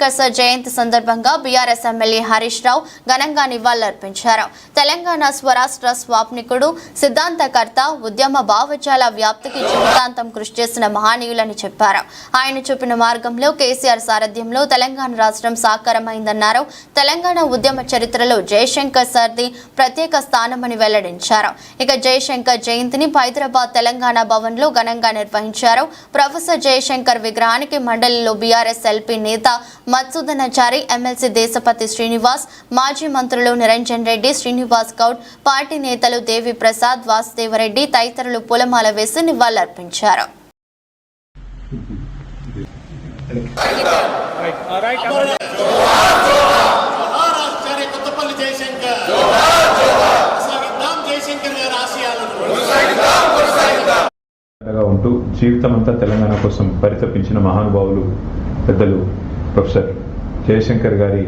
జయశంకర్ జయంతి సందర్భంగా BRS MLA Harish Rao ఘనంగా నివాళులర్పించారు. తెలంగాణ స్వరాష్ట్ర స్వాప్నికుడు సిద్ధాంతకర్త ఉద్యమ భావజాల వ్యాప్తికి జీవితాంతం కృషి చేసిన మహనీయులని చెప్పారు. ఆయన చూపిన మార్గంలో కేసీఆర్ సారథ్యంలో తెలంగాణ రాష్ట్రం సాకారమైందన్నారు. తెలంగాణ ఉద్యమ చరిత్రలో జయశంకర్ సార్ది ప్రత్యేక స్థానమని వెల్లడించారు. ఇక జయశంకర్ జయంతిని హైదరాబాద్ తెలంగాణ భవన్లో ఘనంగా నిర్వహించారు. ప్రొఫెసర్ జయశంకర్ విగ్రహానికి మండలిలో బీఆర్ఎస్ ఎల్పీ నేత మత్సూదనాచారి ఎమ్మెల్సీ దేశపతి శ్రీనివాస్ మాజీ మంత్రులు నిరంజన్ రెడ్డి శ్రీనివాస్ గౌడ్ పార్టీ నేతలు దేవి ప్రసాద్ వాసుదేవరెడ్డి తదితరులు పూలమాల వేసి నివాళులర్పించారు. ఆచార్య కొత్తపల్లి జయశంకర్ ఉంటూ జీవితమంతా తెలంగాణ కోసం పరితపించిన మహానుభావులు పెద్దలు ప్రొఫెసర్ జయశంకర్ గారి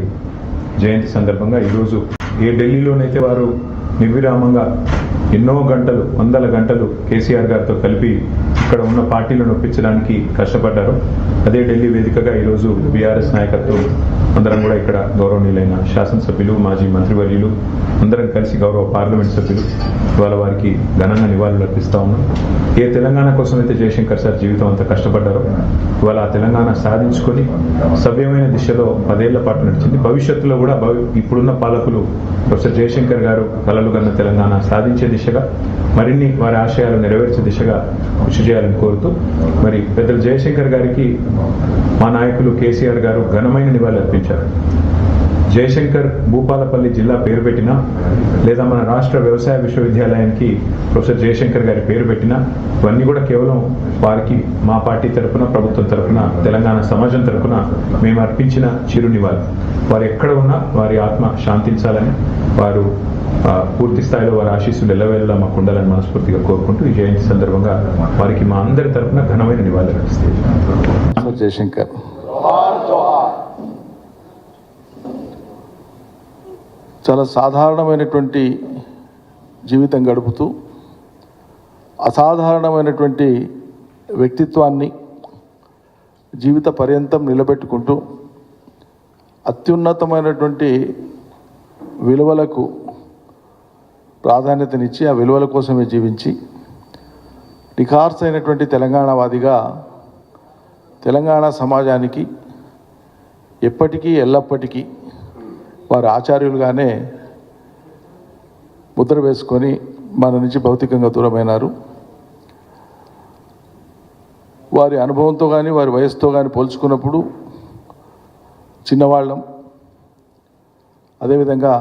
జయంతి సందర్భంగా ఈరోజు ఏ ఢిల్లీలోనైతే వారు నిర్విరామంగా ఎన్నో గంటలు వందల గంటలు కేసీఆర్ గారితో కలిపి ఇక్కడ ఉన్న పార్టీలను ఒప్పించడానికి కష్టపడ్డారు అదే ఢిల్లీ వేదికగా ఈరోజు బీఆర్ఎస్ నాయకత్వం అందరం కూడా ఇక్కడ గౌరవనీయులైన శాసనసభ్యులు మాజీ మంత్రివర్యులు అందరం కలిసి గౌరవ పార్లమెంట్ సభ్యులు ఇవాళ వారికి ఘనంగా నివాళులు అర్పిస్తా ఉన్నాం. ఏ తెలంగాణ కోసం అయితే జయశంకర్ సార్ జీవితం అంతా కష్టపడ్డారో ఇవాళ ఆ తెలంగాణ సాధించుకొని సవ్యమైన దిశలో పదేళ్ళ పాటు నడిచింది. భవిష్యత్తులో కూడా భవి- ఇప్పుడున్న పాలకులు ప్రొఫెసర్ జయశంకర్ గారు కలలు కన్న తెలంగాణ సాధించే దిశగా మరిన్ని వారి ఆశయాలు నెరవేర్చే దిశగా కృషి చేయాలని కోరుతూ మరి పెద్దలు జయశంకర్ గారికి మా నాయకులు కేసీఆర్ గారు ఘనమైన నివాళులు అర్పించారు. జయశంకర్ భూపాలపల్లి జిల్లా పేరు పెట్టినా లేదా మన రాష్ట్ర వ్యవసాయ విశ్వవిద్యాలయానికి ప్రొఫెసర్ జయశంకర్ గారి పేరు పెట్టినా ఇవన్నీ కూడా కేవలం వారికి మా పార్టీ తరపున ప్రభుత్వం తరపున తెలంగాణ సమాజం తరపున మేము అర్పించిన చిరునివాళి. వారు ఎక్కడ ఉన్నా వారి ఆత్మ శాంతించాలని వారు పూర్తి స్థాయిలో వారి ఆశీస్సులు ఎల్లవేళలా మాకు ఉండాలని మనస్ఫూర్తిగా కోరుకుంటూ ఈ జయంతి సందర్భంగా వారికి మా అందరి తరపున ఘనమైన నివాళులు జయశంకర్ చాలా సాధారణమైనటువంటి జీవితం గడుపుతూ అసాధారణమైనటువంటి వ్యక్తిత్వాన్ని జీవిత పర్యంతం నిలబెట్టుకుంటూ అత్యున్నతమైనటువంటి విలువలకు ప్రాధాన్యతనిచ్చి ఆ విలువల కోసమే జీవించి నిఖార్సైనటువంటి తెలంగాణవాదిగా తెలంగాణ సమాజానికి ఎప్పటికీ ఎల్లప్పటికీ వారి ఆచార్యులుగానే ముద్ర వేసుకొని మన నుంచి భౌతికంగా దూరమైనారు. వారి అనుభవంతో కానీ వారి వయసుతో కానీ పోల్చుకున్నప్పుడు చిన్నవాళ్ళం. అదేవిధంగా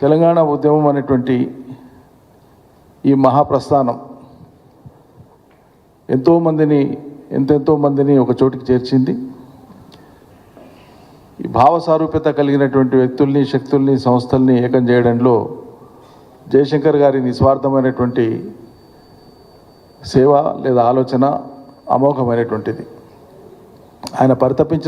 తెలంగాణ ఉద్యమం అనేటువంటి ఈ మహాప్రస్థానం ఎంతోమందిని ఎంతెంతో మందిని ఒక చోటికి చేర్చింది. భావసారూప్యత భావ సారూప్యత కలిగినటువంటి వ్యక్తుల్ని శక్తుల్ని సంస్థల్ని ఏకం చేయడంలో జయశంకర్ గారి నిస్వార్థమైనటువంటి సేవ లేదా ఆలోచన అమోఘమైనటువంటిది. ఆయన పరితపించిన